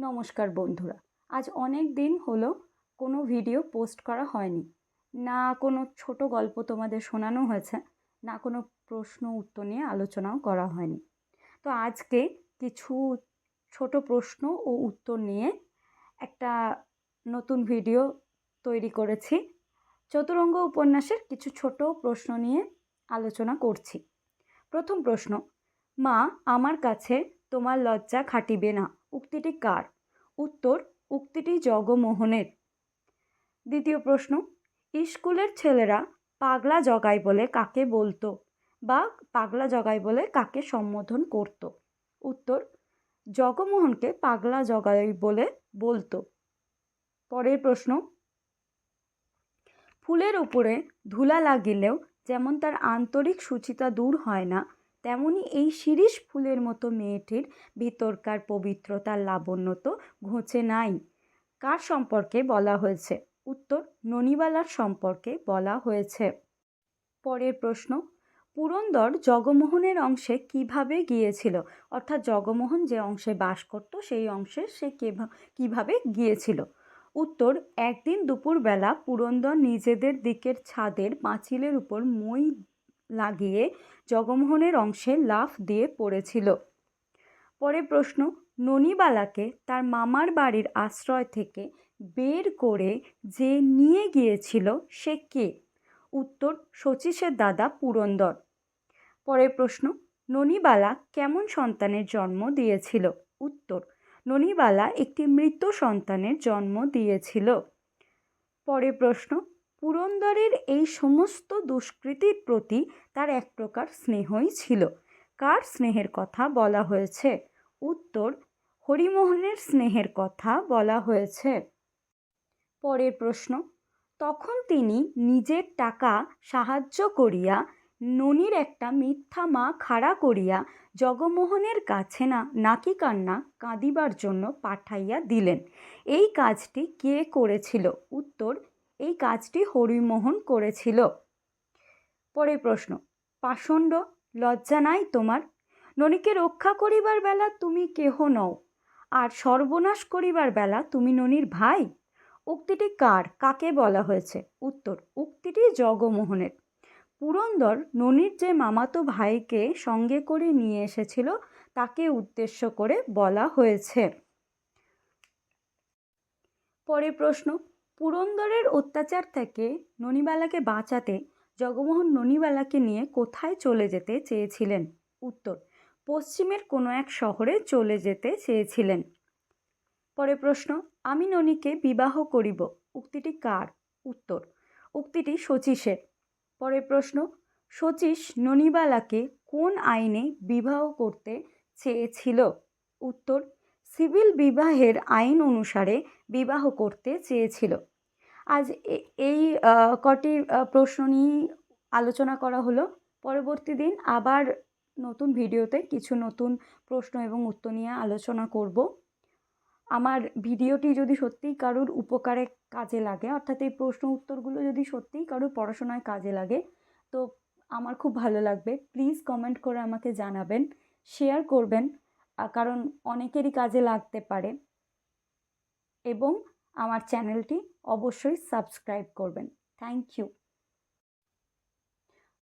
নমস্কার বন্ধুরা। আজ অনেক দিন হলো কোনো ভিডিও পোস্ট করা হয়নি। না কোনো ছোট গল্প তোমাদের শোনানো হয়েছে, না কোনো প্রশ্ন উত্তর নিয়ে আলোচনাও করা হয়নি। তো আজকে কিছু ছোট প্রশ্ন ও উত্তর নিয়ে একটা নতুন ভিডিও তৈরি করেছি। চতুরঙ্গ উপন্যাসের কিছু ছোট প্রশ্ন নিয়ে আলোচনা করছি। প্রথম প্রশ্ন, মা, আমার কাছে তোমার লজ্জা খাটিবে না। উক্তিটি কার? উত্তর, উক্তিটি জগমোহনের। দ্বিতীয় প্রশ্ন স্কুলের ছেলেরা পাগলা জগাই বলে কাকে বলতো বা পাগলা জগাই বলে কাকে সম্বোধন করত? উত্তর, জগমোহনকে পাগলা জগাই বলে বলতো। পরের প্রশ্ন, ফুলের উপরে ধুলা লাগিলেও যেমন তার আন্তরিক সুচিতা দূর হয় না তেমনি এই শিরিষ ফুলের মতো মেয়েটির ভিতরকার পবিত্রতার লাবণ্য তো ঘোচে নাই। কার সম্পর্কে বলা হয়েছে? উত্তর, ননিবালার সম্পর্কে বলা হয়েছে। পরের প্রশ্ন, পুরন্দর জগমোহনের অংশে কীভাবে গিয়েছিল? অর্থাৎ জগমোহন যে অংশে বাস করত, সেই অংশে সে কীভাবে গিয়েছিল? উত্তর, একদিন দুপুরবেলা পুরন্দর নিজেদের দিকের ছাদের পাঁচিলের উপর মই লাগিয়ে জগমোহনের অংশে লাফ দিয়ে পড়েছিল। পরে প্রশ্ন, ননিবালাকে তার মামার বাড়ির আশ্রয় থেকে বের করে যে নিয়ে গিয়েছিল সে কে? উত্তর, শচীশের দাদা পুরন্দর। পরের প্রশ্ন, ননিবালা কেমন সন্তানের জন্ম দিয়েছিল? উত্তর, ননিবালা একটি মৃত সন্তানের জন্ম দিয়েছিল। পরের প্রশ্ন পুরন্দরের এই সমস্ত দুষ্কৃতির প্রতি তার এক প্রকার স্নেহই ছিল। কার স্নেহের কথা বলা হয়েছে? উত্তর, হরিমোহনের স্নেহের কথা বলা হয়েছে। পরের প্রশ্ন, তখন তিনি নিজের টাকা সাহায্য করিয়া ননির একটা মিথ্যা মা খাড়া করিয়া জগমোহনের কাছে না, নাকি কান্না কাঁদিবার জন্য পাঠাইয়া দিলেন। এই কাজটি কে করেছিল? উত্তর এই কাজটি হরিমোহন করেছিল। পরের প্রশ্ন, পাষণ্ড, লজ্জা নাই তোমার? ননীকে রক্ষা করিবার বেলা তুমি কেহ নও, আর সর্বনাশ করিবার বেলা তুমি ননীর ভাই? উক্তিটি কার, কাকে বলা হয়েছে? উত্তর, উক্তিটি জগমোহনের। পুরন্দর ননীর যে মামাতো ভাইকে সঙ্গে করে নিয়ে এসেছিল, তাকে উদ্দেশ্য করে বলা হয়েছে। পরে প্রশ্ন পুরন্দরের অত্যাচার থেকে ননিবালাকে বাঁচাতে জগমোহন ননিবালাকে নিয়ে কোথায় চলে যেতে চেয়েছিলেন? উত্তর, পশ্চিমের কোনো এক শহরে চলে যেতে চেয়েছিলেন। পরে প্রশ্ন, আমি ননীকে বিবাহ করিব, উক্তিটি কার? উত্তর, উক্তিটি শচীশের। পরে প্রশ্ন, শচীশ ননিবালাকে কোন আইনে বিবাহ করতে চেয়েছিল? উত্তর সিভিল বিবাহের আইন অনুসারে বিবাহ করতে চেয়েছিল। আজ এই কটি প্রশ্ন নিয়েই আলোচনা করা হলো। পরবর্তী দিন আবার নতুন ভিডিওতে কিছু নতুন প্রশ্ন এবং উত্তর নিয়ে আলোচনা করব। আমার ভিডিওটি যদি সত্যিই কারোর উপকারে কাজে লাগে, অর্থাৎ এই প্রশ্ন উত্তরগুলো যদি সত্যিই কারোর পড়াশোনায় কাজে লাগে, তো আমার খুব ভালো লাগবে। প্লিজ কমেন্ট করে আমাকে জানাবেন, শেয়ার করবেন। কারণ অনেকেরই কাজে লাগতে পারে। এবং আমার চ্যানেলটি অবশ্যই সাবস্ক্রাইব করবেন। Thank you.